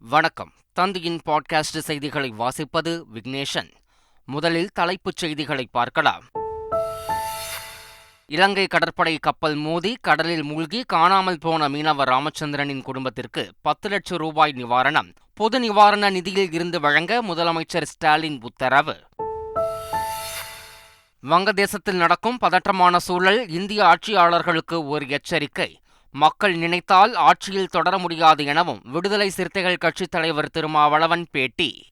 வணக்கம். தந்தியின் பாட்காஸ்ட் செய்திகளை வாசிப்பது விக்னேஷன். முதலில் தலைப்புச் செய்திகளை பார்க்கலாம். இலங்கை கடற்படை கப்பல் மோதி கடலில் மூழ்கி காணாமல் போன மீனவர் ராமச்சந்திரனின் குடும்பத்திற்கு பத்து லட்சம் ரூபாய் நிவாரணம். பொது நிவாரண நிதியில் இருந்து வழங்க முதலமைச்சர் ஸ்டாலின் உத்தரவு. வங்கதேசத்தில் நடக்கும் பதற்றமான சூழல் இந்திய ஆட்சியாளர்களுக்கு ஒரு எச்சரிக்கை. மக்கள் நினைத்தால் ஆட்சியில் தொடர முடியாது எனவும் விடுதலை சிறுத்தைகள் கட்சித் தலைவர் திருமாவளவன் பேட்டி.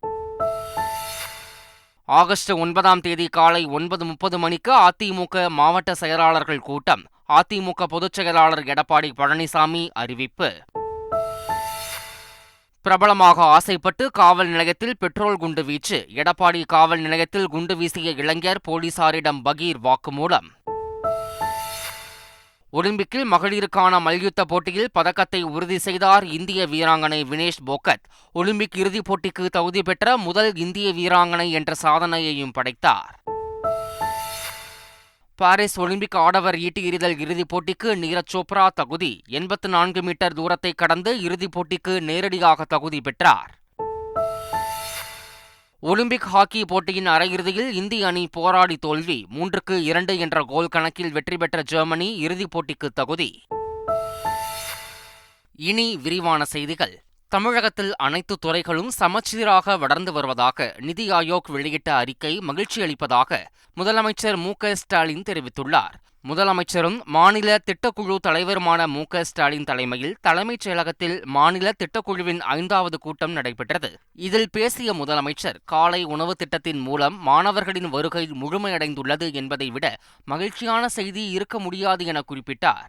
ஆகஸ்ட் ஒன்பதாம் தேதி காலை ஒன்பது முப்பது மணிக்கு அதிமுக மாவட்ட செயலாளர்கள் கூட்டம். அதிமுக பொதுச் செயலாளர் எடப்பாடி பழனிசாமி அறிவிப்பு. பிரபலமாக ஆசைப்பட்டு காவல் நிலையத்தில் பெட்ரோல் குண்டு வீச்சு. எடப்பாடி காவல் நிலையத்தில் குண்டு வீசிய இளைஞர் போலீசாரிடம் பகீர் வாக்குமூலம். ஒலிம்பிக்கில் மகளிருக்கான மல்யுத்த போட்டியில் பதக்கத்தை உறுதி செய்தார் இந்திய வீராங்கனை வினேஷ் போகத். ஒலிம்பிக் இறுதிப் போட்டிக்கு தகுதி பெற்ற முதல் இந்திய வீராங்கனை என்ற சாதனையையும் படைத்தார். பாரிஸ் ஒலிம்பிக் ஆடவர் ஈட்டி எறிதல் இறுதிப் போட்டிக்கு நீரஜ் சோப்ரா தகுதி. எண்பத்து நான்கு மீட்டர் தூரத்தை கடந்து இறுதிப் போட்டிக்கு நேரடியாக தகுதி பெற்றார். ஒலிம்பிக் ஹாக்கி போட்டியின் அரையிறுதியில் இந்திய அணி போராடி தோல்வி. மூன்றுக்கு இரண்டு என்ற கோல் கணக்கில் வெற்றி பெற்ற ஜெர்மனி இறுதிப் போட்டிக்கு தகுதி. இனி விரிவான செய்திகள். தமிழகத்தில் அனைத்து துறைகளும் சமச்சீராக வளர்ந்து வருவதாக நிதி ஆயோக் வெளியிட்ட அறிக்கை மகிழ்ச்சி அளிப்பதாக முதலமைச்சர் மு ஸ்டாலின் தெரிவித்துள்ளார். முதலமைச்சரும் மாநில திட்டக்குழு தலைவருமான மு ஸ்டாலின் தலைமையில் தலைமைச் செயலகத்தில் மாநில திட்டக்குழுவின் ஐந்தாவது கூட்டம் நடைபெற்றது. இதில் பேசிய முதலமைச்சர் காலை உணவு திட்டத்தின் மூலம் மாணவர்களின் வருகை முழுமையடைந்துள்ளது என்பதை விட மகிழ்ச்சியான செய்தி இருக்க முடியாது என குறிப்பிட்டார்.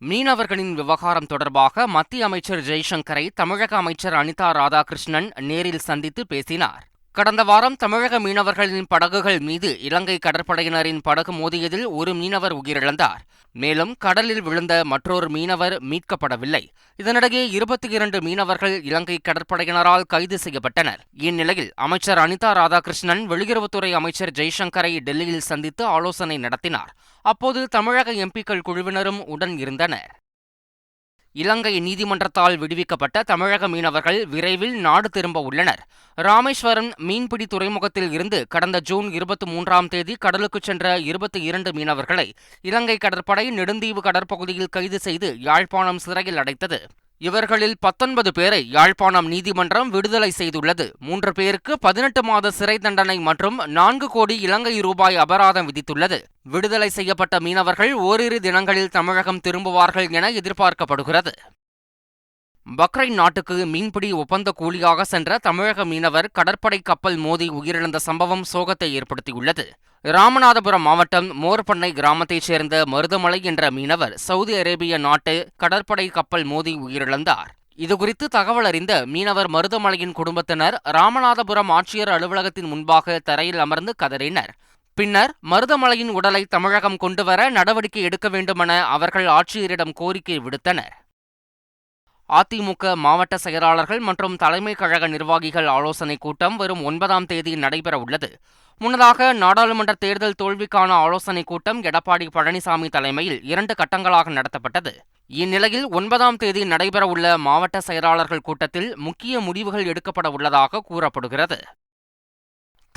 மீனவர்களின் விவகாரம் தொடர்பாக மத்திய அமைச்சர் ஜெய்சங்கரை தமிழக அமைச்சர் அனிதா ராதாகிருஷ்ணன் நேரில் சந்தித்து பேசினார். கடந்த வாரம் தமிழக மீனவர்களின் படகுகள் மீது இலங்கை கடற்படையினரின் படகு மோதியதில் ஒரு மீனவர் உயிரிழந்தார். மேலும் கடலில் விழுந்த மற்றொரு மீனவர் மீட்கப்படவில்லை. இதனிடையே இருபத்தி இரண்டு மீனவர்கள் இலங்கை கடற்படையினரால் கைது செய்யப்பட்டனர். இந்நிலையில் அமைச்சர் அனிதா ராதாகிருஷ்ணன் வெளியுறவுத்துறை அமைச்சர் ஜெய்சங்கரை டெல்லியில் சந்தித்து ஆலோசனை நடத்தினார். அப்போது தமிழக எம்பிக்கள் குழுவினரும் உடன் இருந்தனர். இலங்கை நீதிமன்றத்தால் விடுவிக்கப்பட்ட தமிழக மீனவர்கள் விரைவில் நாடு திரும்ப உள்ளனர். ராமேஸ்வரம் மீன்பிடி துறைமுகத்தில் இருந்து கடந்த ஜூன் இருபத்தி மூன்றாம் தேதி கடலுக்கு சென்ற இருபத்தி இரண்டு மீனவர்களை இலங்கை கடற்படை நெடுந்தீவு கடற்பகுதியில் கைது செய்து யாழ்ப்பாணம் சிறையில் அடைத்தது. இவர்களில் பத்தொன்பது பேரை யாழ்ப்பாணம் நீதிமன்றம் விடுதலை செய்துள்ளது. மூன்று பேருக்கு பதினெட்டு மாத சிறை தண்டனை மற்றும் நான்கு கோடி இலங்கை ரூபாய் அபராதம் விதித்துள்ளது. விடுதலை செய்யப்பட்ட மீனவர்கள் ஓரிரு தினங்களில் தமிழகம் திரும்புவார்கள் என எதிர்பார்க்கப்படுகிறது. பக்ரைன் நாட்டுக்கு மீன்பிடி ஒப்பந்த கூலியாக சென்ற தமிழக மீனவர் கடற்படை கப்பல் மோதி உயிரிழந்த சம்பவம் சோகத்தை ஏற்படுத்தியுள்ளது. ராமநாதபுரம் மாவட்டம் மோர்பண்ணை கிராமத்தைச் சேர்ந்த மருதமலை என்ற மீனவர் சவுதி அரேபிய நாட்டு கடற்படை கப்பல் மோதி உயிரிழந்தார். இதுகுறித்து தகவல் அறிந்த மீனவர் மருதமலையின் குடும்பத்தினர் ராமநாதபுரம் ஆட்சியர் அலுவலகத்தின் முன்பாக தரையில் அமர்ந்து கதறினர். பின்னர் மருதமலையின் உடலை தமிழகம் கொண்டுவர நடவடிக்கை எடுக்க வேண்டுமென அவர்கள் ஆட்சியரிடம் கோரிக்கை விடுத்தனர். அதிமுக மாவட்ட செயலாளர்கள் மற்றும் தலைமை கழக நிர்வாகிகள் ஆலோசனைக் கூட்டம் வரும் ஒன்பதாம் தேதி நடைபெற உள்ளது. முன்னதாக நாடாளுமன்ற தேர்தல் தோல்விக்கான ஆலோசனைக் கூட்டம் எடப்பாடி பழனிசாமி தலைமையில் இரண்டு கட்டங்களாக நடத்தப்பட்டது. இந்நிலையில் ஒன்பதாம் தேதி நடைபெறவுள்ள மாவட்ட செயலாளர்கள் கூட்டத்தில் முக்கிய முடிவுகள் எடுக்கப்பட உள்ளதாக கூறப்படுகிறது.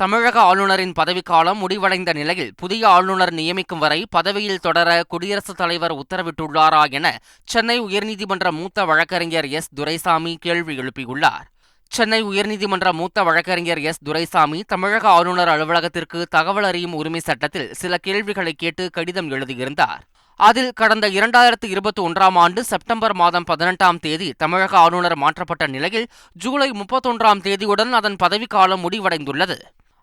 தமிழக ஆளுநரின் பதவிக்காலம் முடிவடைந்த நிலையில் புதிய ஆளுநர் நியமிக்கும் வரை பதவியில் தொடர குடியரசுத் தலைவர் உத்தரவிட்டுள்ளாரா என சென்னை உயர்நீதிமன்ற மூத்த வழக்கறிஞர் எஸ். துரைசாமி கேள்வி எழுப்பியுள்ளார். சென்னை உயர்நீதிமன்ற மூத்த வழக்கறிஞர் எஸ். துரைசாமி தமிழக ஆளுநர் அலுவலகத்திற்கு தகவல் அறியும் உரிமை சட்டத்தில் சில கேள்விகளை கேட்டு கடிதம் எழுதியிருந்தார். அதில் கடந்த இரண்டாயிரத்து இருபத்தி ஒன்றாம் ஆண்டு செப்டம்பர் மாதம் பதினெட்டாம் தேதி தமிழக ஆளுநர் மாற்றப்பட்ட நிலையில் ஜூலை முப்பத்தொன்றாம் தேதியுடன் அதன் பதவிக்காலம் முடிவடைந்துள்ளது.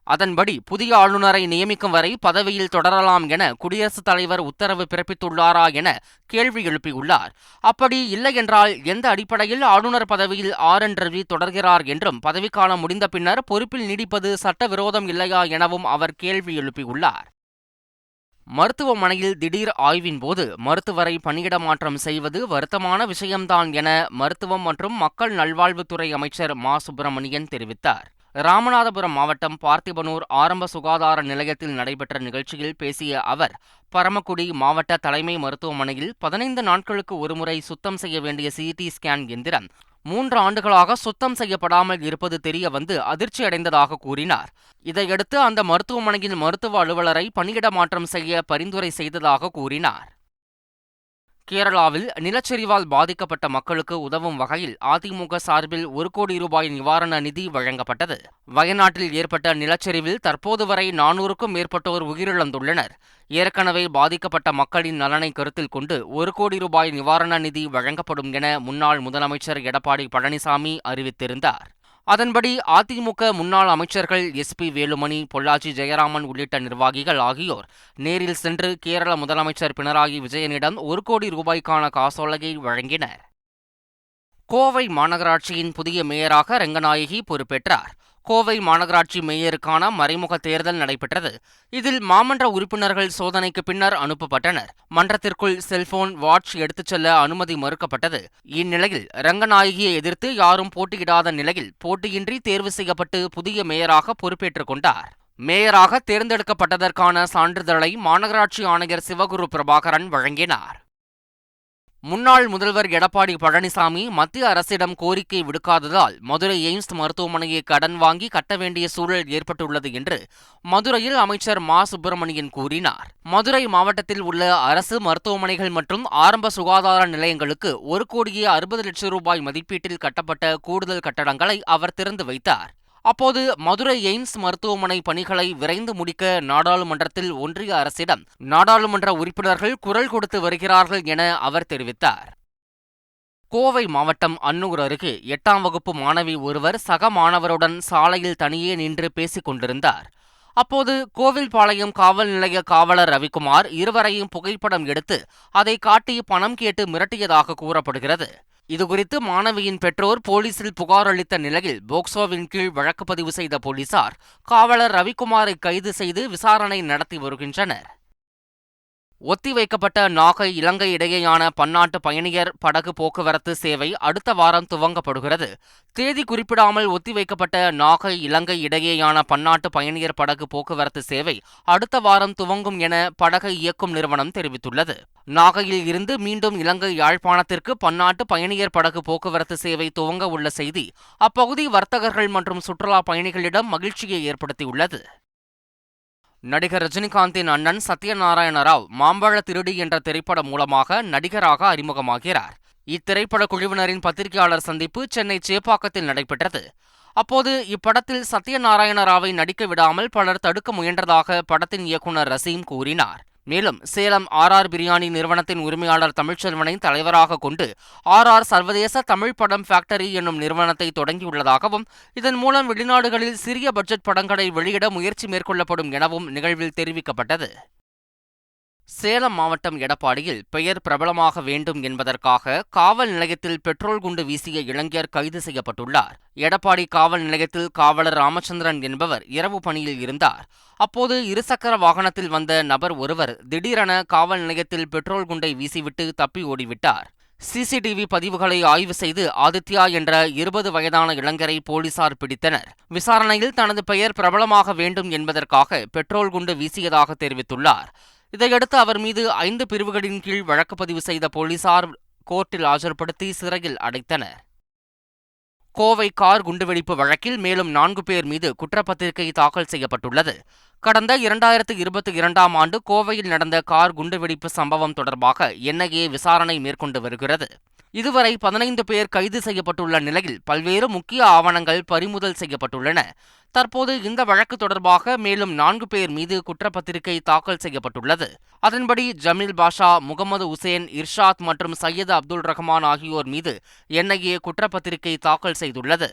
அதன்படி புதிய ஆளுநரை நியமிக்கும் வரை பதவியில் தொடரலாம் என குடியரசுத் தலைவர் உத்தரவு பிறப்பித்துள்ளாரா என கேள்வி எழுப்பியுள்ளார். அப்படி இல்லையென்றால் எந்த அடிப்படையில் ஆளுநர் பதவியில் ஆர் என் ரவி தொடர்கிறார் என்றும் பதவிக்காலம் முடிந்த பின்னர் பொறுப்பில் நீடிப்பது சட்டவிரோதம் இல்லையா எனவும் அவர் கேள்வி எழுப்பியுள்ளார். மருத்துவமனையில் திடீர் ஆய்வின் போது மருத்துவரை பணியிட மாற்றம் செய்வது வருத்தமான விஷயம்தான் என மருத்துவம் மற்றும் மக்கள் நல்வாழ்வுத்துறை அமைச்சர் மா. சுப்பிரமணியன் தெரிவித்தார். ராமநாதபுரம் மாவட்டம் பார்த்திபனூர் ஆரம்ப சுகாதார நிலையத்தில் நடைபெற்ற நிகழ்ச்சியில் பேசிய அவர் பரமக்குடி மாவட்ட தலைமை மருத்துவமனையில் பதினைந்து நாட்களுக்கு ஒருமுறை சுத்தம் செய்ய வேண்டிய சிடி ஸ்கேன் எந்திரம் மூன்று ஆண்டுகளாக சுத்தம் செய்யப்படாமல் இருப்பது தெரிய வந்து அதிர்ச்சியடைந்ததாக கூறினார். இதையடுத்து அந்த மருத்துவமனையின் மருத்துவ அலுவலரை பணியிட மாற்றம் செய்ய பரிந்துரை செய்ததாக கூறினார். கேரளாவில் நிலச்சரிவால் பாதிக்கப்பட்ட மக்களுக்கு உதவும் வகையில் அதிமுக சார்பில் ஒரு கோடி ரூபாய் நிவாரண நிதி வழங்கப்பட்டது. வயநாட்டில் ஏற்பட்ட நிலச்சரிவில் தற்போது வரை நானூறுக்கும் மேற்பட்டோர் உயிரிழந்துள்ளனர். ஏற்கனவே பாதிக்கப்பட்ட மக்களின் நலனை கருத்தில் கொண்டு ஒரு கோடி ரூபாய் நிவாரண நிதி வழங்கப்படும் என முன்னாள் முதலமைச்சர் எடப்பாடி பழனிசாமி அறிவித்திருந்தார். அதன்படி அதிமுக முன்னாள் அமைச்சர்கள் எஸ் பி வேலுமணி பொள்ளாச்சி ஜெயராமன் உள்ளிட்ட நிர்வாகிகள் ஆகியோர் நேரில் சென்று கேரள முதலமைச்சர் பினராயி விஜயனிடம் ஒரு கோடி ரூபாய்க்கான காசோலையை வழங்கினர். கோவை மாநகராட்சியின் புதிய மேயராக ரங்கநாயகி பொறுப்பேற்றார். கோவை மாநகராட்சி மேயருக்கான மறைமுக தேர்தல் நடைபெற்றது. இதில் மாமன்ற உறுப்பினர்கள் சோதனைக்கு பின்னர் அனுப்பப்பட்டனர். மன்றத்திற்குள் செல்போன் வாட்ச் எடுத்துச் செல்ல அனுமதி மறுக்கப்பட்டது. இந்நிலையில் ரங்கநாயகியை எதிர்த்து யாரும் போட்டியிடாத நிலையில் போட்டியின்றி தேர்வு செய்யப்பட்டு புதிய மேயராக பொறுப்பேற்றுக் கொண்டார். மேயராக தேர்ந்தெடுக்கப்பட்டதற்கான சான்றிதழை மாநகராட்சி ஆணையர் சிவகுரு பிரபாகரன் வழங்கினார். முன்னாள் முதல்வர் எடப்பாடி பழனிசாமி மத்திய அரசிடம் கோரிக்கை விடுக்காததால் மதுரை எய்ம்ஸ் மருத்துவமனையை கடன் வாங்கி கட்ட வேண்டிய சூழல் ஏற்பட்டுள்ளது என்று மதுரையில் அமைச்சர் மா. சுப்பிரமணியன் கூறினார். மதுரை மாவட்டத்தில் உள்ள அரசு மருத்துவமனைகள் மற்றும் ஆரம்ப சுகாதார நிலையங்களுக்கு ஒரு கோடியே அறுபது லட்சம் ரூபாய் மதிப்பீட்டில் கட்டப்பட்ட கூடுதல் கட்டடங்களை அவர் திறந்து வைத்தார். அப்போது மதுரை எய்ம்ஸ் மருத்துவமனை பணிகளை விரைந்து முடிக்க நாடாளுமன்றத்தில் ஒன்றிய அரசிடம் நாடாளுமன்ற உறுப்பினர்கள் குரல் கொடுத்து வருகிறார்கள் என அவர் தெரிவித்தார். கோவை மாவட்டம் அன்னூர் அருகே எட்டாம் வகுப்பு மாணவி ஒருவர் சக மாணவருடன் சாலையில் தனியே நின்று பேசிக் கொண்டிருந்தார். அப்போது கோவில்பாளையம் காவல் நிலைய காவலர் ரவிக்குமார் இருவரையும் புகைப்படம் எடுத்து அதை காட்டி பணம் கேட்டு மிரட்டியதாக கூறப்படுகிறது. இதுகுறித்து மாணவியின் பெற்றோர் போலீசில் புகார் அளித்த நிலையில் போக்சோவின் கீழ் வழக்கு பதிவு செய்த போலீசார் காவலர் ரவிக்குமாரை கைது செய்து விசாரணை நடத்தி வருகின்றனர். ஒத்திவைக்கப்பட்ட நாகை இலங்கை இடையேயான பன்னாட்டு பயணியர் படகு போக்குவரத்து சேவை அடுத்த வாரம் துவங்கப்படுகிறது. தேதி குறிப்பிடாமல் ஒத்திவைக்கப்பட்ட நாகை இலங்கை இடையேயான பன்னாட்டு பயணியர் படகு போக்குவரத்து சேவை அடுத்த வாரம் துவங்கும் என படகை இயக்கும் நிறுவனம் தெரிவித்துள்ளது. நாகையில் இருந்து மீண்டும் இலங்கை யாழ்ப்பாணத்திற்கு பன்னாட்டு பயணியர் படகு போக்குவரத்து சேவை துவங்க உள்ள செய்தி அப்பகுதி வர்த்தகர்கள் மற்றும் சுற்றுலா பயணிகளிடம் மகிழ்ச்சியை ஏற்படுத்தியுள்ளது. நடிகர் ரஜினிகாந்தின் அண்ணன் சத்யநாராயண ராவ் மாம்பழ திருடி என்ற திரைப்படம் மூலமாக நடிகராக அறிமுகமாகிறார். இத்திரைப்பட குழுவினரின் பத்திரிகையாளர் சந்திப்பு சென்னை சேப்பாக்கத்தில் நடைபெற்றது. அப்போது இப்படத்தில் சத்யநாராயண ராவை நடிக்க விடாமல் பலர் தடுக்க முயன்றதாக படத்தின் இயக்குநர் ரசீம் கூறினார். மேலும் சேலம் ஆர் ஆர் பிரியாணி நிறுவனத்தின் உரிமையாளர் தமிழ்ச்செல்வனை தலைவராக கொண்டு ஆர் ஆர் சர்வதேச தமிழ் படம் ஃபேக்டரி என்னும் நிறுவனத்தை தொடங்கியுள்ளதாகவும் இதன் மூலம் வெளிநாடுகளில் சிறிய பட்ஜெட் படங்களை வெளியிட முயற்சி மேற்கொள்ளப்படும் எனவும் நிகழ்வில் தெரிவிக்கப்பட்டது. சேலம் மாவட்டம் எடப்பாடியில் பெயர் பிரபலமாக வேண்டும் என்பதற்காக காவல் நிலையத்தில் பெட்ரோல் குண்டு வீசிய இளைஞர் கைது செய்யப்பட்டுள்ளார். எடப்பாடி காவல் நிலையத்தில் காவலர் ராமச்சந்திரன் என்பவர் இரவு பணியில் இருந்தார். அப்போது இருசக்கர வாகனத்தில் வந்த நபர் ஒருவர் திடீரென காவல் நிலையத்தில் பெட்ரோல் குண்டை வீசிவிட்டு தப்பி ஓடிவிட்டார். சிசிடிவி பதிவுகளை ஆய்வு செய்து ஆதித்யா என்ற இருபது வயதான இளைஞரை போலீசார் பிடித்தனர். விசாரணையில் தனது பெயர் பிரபலமாக வேண்டும் என்பதற்காக பெட்ரோல் குண்டு வீசியதாக தெரிவித்துள்ளார். இதையடுத்து அவர் மீது ஐந்து பிரிவுகளின் கீழ் வழக்கு பதிவு செய்த போலீசார் கோர்ட்டில் ஆஜர்படுத்தி சிறையில் அடைத்தனர். கோவை கார் குண்டுவெடிப்பு வழக்கில் மேலும் நான்கு பேர் மீது குற்றப்பத்திரிகை தாக்கல் செய்யப்பட்டுள்ளது. கடந்த இரண்டாயிரத்து இருபத்தி இரண்டாம் ஆண்டு கோவையில் நடந்த கார் குண்டுவெடிப்பு சம்பவம் தொடர்பாக என்ஐஏ விசாரணை மேற்கொண்டு வருகிறது. இதுவரை பதினைந்து பேர் கைது செய்யப்பட்டுள்ள நிலையில் பல்வேறு முக்கிய ஆவணங்கள் பறிமுதல் செய்யப்பட்டுள்ளன. தற்போது இந்த வழக்கு தொடர்பாக மேலும் நான்கு பேர் மீது குற்றப்பத்திரிகை தாக்கல் செய்யப்பட்டுள்ளது. அதன்படி ஜமீல் பாஷா முகமது உசேன் இர்ஷாத் மற்றும் சையது அப்துல் ரஹ்மான் ஆகியோர் மீது என்ஐஏ குற்றப்பத்திரிகை தாக்கல் செய்துள்ளது.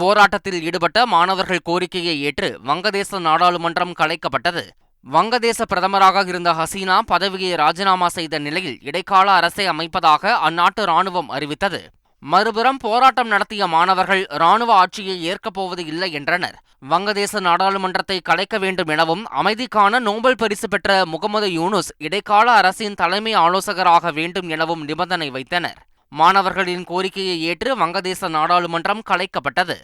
போராட்டத்தில் ஈடுபட்ட மாணவர்கள் கோரிக்கையை ஏற்று வங்கதேச நாடாளுமன்றம் கலைக்கப்பட்டது. வங்கதேச பிரதமராக இருந்த ஹசீனா பதவியை ராஜினாமா செய்த நிலையில் இடைக்கால அரசை அமைப்பதாக அந்நாட்டு ராணுவம் அறிவித்தது. மறுபுறம் போராட்டம் நடத்திய மாணவர்கள் ராணுவ ஆட்சியை ஏற்கப் போவது இல்லை என்றனர். வங்கதேச நாடாளுமன்றத்தை கலைக்க வேண்டும் எனவும் அமைதிக்கான நோபல் பரிசு பெற்ற முகமது யூனுஸ் இடைக்கால அரசின் தலைமை ஆலோசகராக வேண்டும் எனவும் நிபந்தனை வைத்தனர். மாணவர்களின் கோரிக்கையை ஏற்று வங்கதேச நாடாளுமன்றம் கலைக்கப்பட்டது.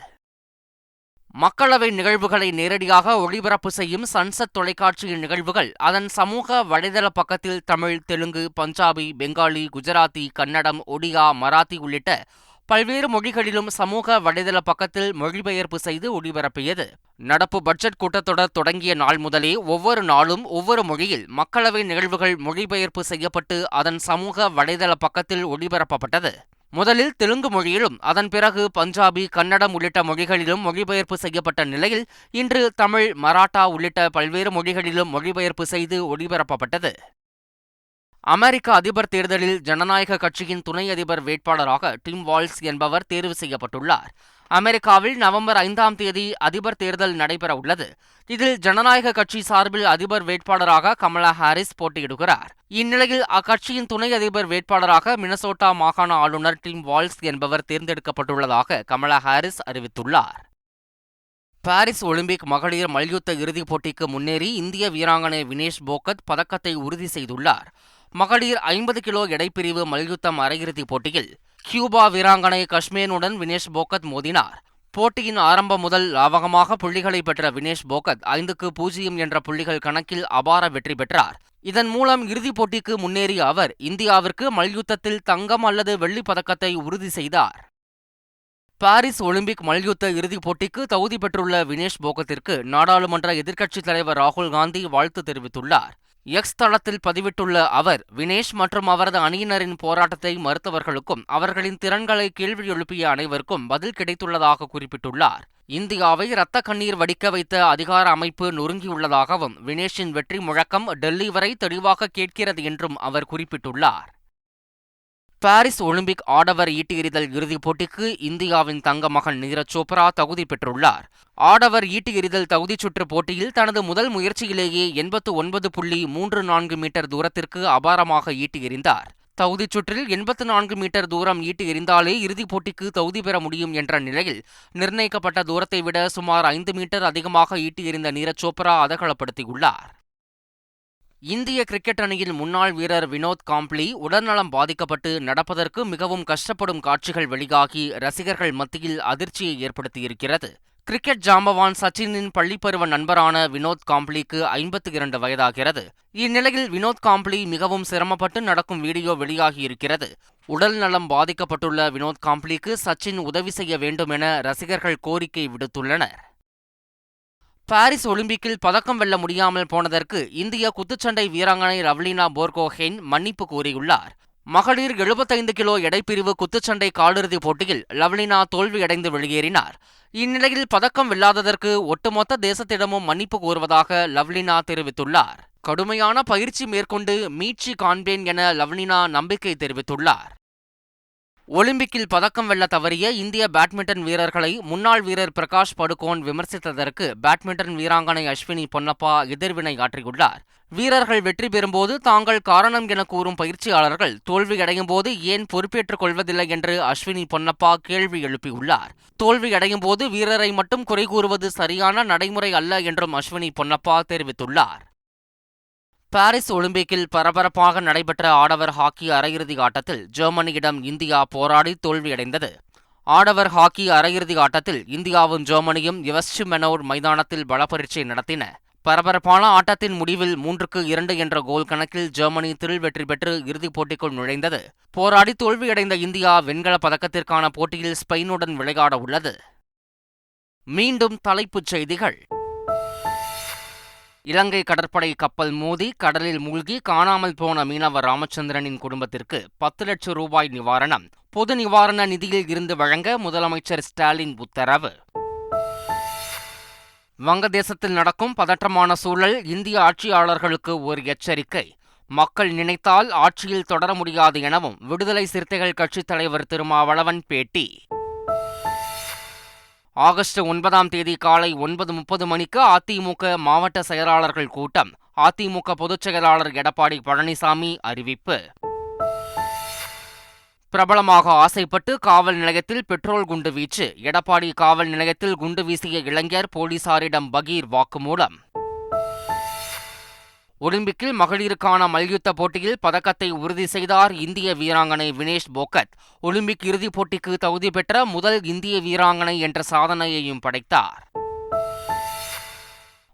மக்களவை நிகழ்வுகளை நேரடியாக ஒளிபரப்பு செய்யும் சன்சத் தொலைக்காட்சியின் நிகழ்வுகள் அதன் சமூக வலைதள பக்கத்தில் தமிழ் தெலுங்கு பஞ்சாபி பெங்காலி குஜராத்தி கன்னடம் ஒடியா மராத்தி உள்ளிட்ட பல்வேறு மொழிகளிலும் சமூக வலைதள பக்கத்தில் மொழிபெயர்ப்பு செய்து ஒளிபரப்பியது. நடப்பு பட்ஜெட் கூட்டத்தொடர் தொடங்கிய நாள் முதலே ஒவ்வொரு நாளும் ஒவ்வொரு மொழியில் மக்களவை நிகழ்வுகள் மொழிபெயர்ப்பு செய்யப்பட்டு அதன் சமூக வலைதள பக்கத்தில் ஒளிபரப்பப்பட்டது. முதலில் தெலுங்கு மொழியிலும் அதன் பிறகு பஞ்சாபி கன்னடம் உள்ளிட்ட மொழிகளிலும் மொழிபெயர்ப்பு செய்யப்பட்ட நிலையில் இன்று தமிழ் மராட்டா உள்ளிட்ட பல்வேறு மொழிகளிலும் மொழிபெயர்ப்பு செய்து ஒளிபரப்பப்பட்டது. அமெரிக்க அதிபர் தேர்தலில் ஜனநாயக கட்சியின் துணை அதிபர் வேட்பாளராக டிம் வால்ஸ் என்பவர் தேர்வு செய்யப்பட்டுள்ளார். அமெரிக்காவில் நவம்பர் ஐந்தாம் தேதி அதிபர் தேர்தல் நடைபெற உள்ளது. இதில் ஜனநாயக கட்சி சார்பில் அதிபர் வேட்பாளராக கமலா ஹாரிஸ் போட்டியிடுகிறார். இந்நிலையில் அக்கட்சியின் துணை அதிபர் வேட்பாளராக மினசோட்டா மாகாண ஆளுநர் டிம் வால்ஸ் என்பவர் தேர்ந்தெடுக்கப்பட்டுள்ளதாக கமலா ஹாரிஸ் அறிவித்துள்ளார். பாரிஸ் ஒலிம்பிக் மகளிர் மல்யுத்த இறுதிப் போட்டிக்கு முன்னேறி இந்திய வீராங்கனை வினேஷ் போகத் பதக்கத்தை உறுதி செய்துள்ளார். மகளிர் ஐம்பது கிலோ எடைப்பிரிவு மல்யுத்தம் அரையிறுதிப் போட்டியில் கியூபா வீராங்கனை கஷ்மேனுடன் வினேஷ் போகத் மோதினார். போட்டியின் ஆரம்பம் முதல் லாவகமாக புள்ளிகளை பெற்ற வினேஷ் போகத் ஐந்துக்கு பூஜ்ஜியம் என்ற புள்ளிகள் கணக்கில் அபார வெற்றி பெற்றார். இதன் மூலம் இறுதிப் போட்டிக்கு முன்னேறிய அவர் இந்தியாவிற்கு மல்யுத்தத்தில் தங்கம் அல்லது வெள்ளிப் பதக்கத்தை உறுதி செய்தார். பாரிஸ் ஒலிம்பிக் மல்யுத்த இறுதிப் போட்டிக்கு தகுதி பெற்றுள்ள வினேஷ் போகத்திற்கு நாடாளுமன்ற எதிர்க்கட்சித் தலைவர் ராகுல் காந்தி வாழ்த்து தெரிவித்துள்ளார். எக்ஸ் தளத்தில் பதிவிட்டுள்ள அவர் வினேஷ் மற்றும் அவரது அணியினரின் போராட்டத்தை மறுத்தவர்களுக்கும் அவர்களின் திறன்களை கேள்வி எழுப்பிய அனைவருக்கும் பதில் கிடைத்துள்ளதாக குறிப்பிட்டுள்ளார். இந்தியாவை இரத்த கண்ணீர் வடிக்க வைத்த அதிகார அமைப்பு நொறுங்கியுள்ளதாகவும் வினேஷின் வெற்றி முழக்கம் டெல்லி வரை தெளிவாக கேட்கிறது என்றும் அவர் குறிப்பிட்டுள்ளார். பாரிஸ் ஒலிம்பிக் ஆடவர் ஈட்டி எறிதல் இறுதிப் போட்டிக்கு இந்தியாவின் தங்க மகன் நீரஜ் சோப்ரா தகுதி பெற்றுள்ளார். ஆடவர் ஈட்டி எறிதல் தகுதிச் சுற்று போட்டியில் தனது முதல் முயற்சியிலேயே எண்பத்து ஒன்பது புள்ளி மூன்று நான்கு மீட்டர் தூரத்திற்கு அபாரமாக ஈட்டி எறிந்தார் தகுதிச் சுற்றில் எண்பத்து நான்கு மீட்டர் தூரம் ஈட்டி எறிந்தாலே இறுதிப் போட்டிக்கு தகுதி பெற முடியும் என்ற நிலையில் நிர்ணயிக்கப்பட்ட தூரத்தை விட சுமார் ஐந்து மீட்டர் அதிகமாக ஈட்டி எறிந்த நீரஜ் சோப்ரா அதகலப்படுத்தியுள்ளார். இந்திய கிரிக்கெட் அணியின் முன்னாள் வீரர் வினோத் காம்ப்ளி உடல்நலம் பாதிக்கப்பட்டு நடப்பதற்கு மிகவும் கஷ்டப்படும் காட்சிகள் வெளியாகி ரசிகர்கள் மத்தியில் அதிர்ச்சியை ஏற்படுத்தியிருக்கிறது. கிரிக்கெட் ஜாம்பவான் சச்சினின் பள்ளிப்பருவ நண்பரான வினோத் காம்ப்ளிக்கு ஐம்பத்தி இரண்டு வயதாகிறது. இந்நிலையில் வினோத் காம்ப்ளி மிகவும் சிரமப்பட்டு நடக்கும் வீடியோ வெளியாகியிருக்கிறது. உடல் நலம் பாதிக்கப்பட்டுள்ள வினோத் காம்ப்ளிக்கு சச்சின் உதவி செய்ய வேண்டும் என ரசிகர்கள் கோரிக்கை விடுத்துள்ளனர். பாரிஸ் ஒலிம்பிக்கில் பதக்கம் வெல்ல முடியாமல் போனதற்கு இந்திய குத்துச்சண்டை வீராங்கனை ரவ்லினா போர்கோஹென் மன்னிப்பு கூறியுள்ளார். மகளிர் எழுபத்தைந்து கிலோ எடைப்பிரிவு குத்துச்சண்டை காலிறுதிப் போட்டியில் லவ்லினா தோல்வியடைந்து வெளியேறினார். இந்நிலையில் பதக்கம் வெல்லாததற்கு ஒட்டுமொத்த தேசத்திடமும் மன்னிப்பு கோருவதாக லவ்லினா தெரிவித்துள்ளார். கடுமையான பயிற்சி மேற்கொண்டு மீட்சி காண்பேன் என லவ்லினா நம்பிக்கை தெரிவித்துள்ளார். ஒலிம்பிக்கில் பதக்கம் வெல்ல தவறிய இந்திய பேட்மிண்டன் வீரர்களை முன்னாள் வீரர் பிரகாஷ் படுகோன் விமர்சித்ததற்கு பேட்மிண்டன் வீராங்கனை அஸ்வினி பொன்னப்பா எதிர்வினை ஆற்றியுள்ளார். வீரர்கள் வெற்றி பெறும்போது தாங்கள் காரணம் என கூறும் பயிற்சியாளர்கள் தோல்வியடையும் போது ஏன் பொறுப்பேற்றுக் கொள்வதில்லை என்று அஸ்வினி பொன்னப்பா கேள்வி எழுப்பியுள்ளார். தோல்வியடையும் போது வீரரை மட்டும் குறை கூறுவது சரியான நடைமுறை அல்ல என்றும் அஸ்வினி பொன்னப்பா தெரிவித்துள்ளார். பாரிஸ் ஒலிம்பிக்கில் பரபரப்பாக நடைபெற்ற ஆடவர் ஹாக்கி அரையிறுதி ஆட்டத்தில் ஜெர்மனியிடம் இந்தியா போராடி தோல்வியடைந்தது. ஆடவர் ஹாக்கி அரையிறுதி ஆட்டத்தில் இந்தியாவும் ஜெர்மனியும் எவஸ்ட் மெனோர் மைதானத்தில் பலப்பரீட்சை நடத்தின. பரபரப்பான ஆட்டத்தின் முடிவில் மூன்றுக்கு இரண்டு என்ற கோல் கணக்கில் ஜெர்மனி திரில் வெற்றி பெற்று இறுதிப் போட்டிக்குள் நுழைந்தது. போராடி தோல்வியடைந்த இந்தியா வெண்கலப் பதக்கத்திற்கான போட்டியில் ஸ்பெயினுடன் விளையாட உள்ளது மீண்டும் தலைப்புச் செய்திகள். இலங்கை கடற்படை கப்பல் மோதி கடலில் மூழ்கி காணாமல் போன மீனவர் ராமச்சந்திரனின் குடும்பத்திற்கு பத்து லட்சம் ரூபாய் நிவாரணம். பொது நிவாரண நிதியில் இருந்து வழங்க முதலமைச்சர் ஸ்டாலின் உத்தரவு. வங்கதேசத்தில் நடக்கும் பதற்றமான சூழல் இந்திய ஆட்சியாளர்களுக்கு ஒரு எச்சரிக்கை. மக்கள் நினைத்தால் ஆட்சியில் தொடர முடியாது எனவும் விடுதலை சிறுத்தைகள் கட்சித் தலைவர் திருமாவளவன் பேட்டி. ஆகஸ்ட் ஒன்பதாம் தேதி காலை ஒன்பது முப்பது மணிக்கு அதிமுக மாவட்ட செயலாளர்கள் கூட்டம். அதிமுக பொதுச் செயலாளர் எடப்பாடி பழனிசாமி அறிவிப்பு. பிரபலமாக ஆசைப்பட்டு காவல் நிலையத்தில் பெட்ரோல் குண்டு வீச்சு. எடப்பாடி காவல் நிலையத்தில் குண்டு வீசிய இளைஞர் போலீசாரிடம் பகீர் வாக்குமூலம். ஒலிம்பிக்கில் மகளிருக்கான மல்யுத்த போட்டியில் பதக்கத்தை உறுதி செய்தார் இந்திய வீராங்கனை வினேஷ் போகத். ஒலிம்பிக் இறுதிப் போட்டிக்கு தகுதி பெற்ற முதல் இந்திய வீராங்கனை என்ற சாதனையையும் படைத்தார்.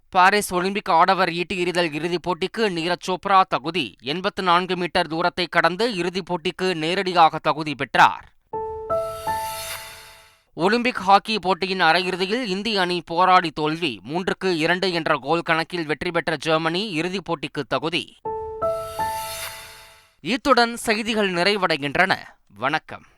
பாரிஸ் ஒலிம்பிக் ஆடவர் ஈட்டி எறிதல் இறுதிப் போட்டிக்கு நீரஜ் சோப்ரா தகுதி. எண்பத்து நான்கு மீட்டர் தூரத்தை கடந்து இறுதிப் போட்டிக்கு நேரடியாக தகுதி பெற்றார். ஒலிம்பிக் ஹாக்கி போட்டியின் அரையிறுதியில் இந்திய அணி போராடி தோல்வி மூன்றுக்கு இரண்டு என்ற கோல் கணக்கில் வெற்றி பெற்ற ஜெர்மனி இறுதிப் போட்டிக்கு தகுதி. இத்துடன் செய்திகள் நிறைவடைகின்றன. வணக்கம்.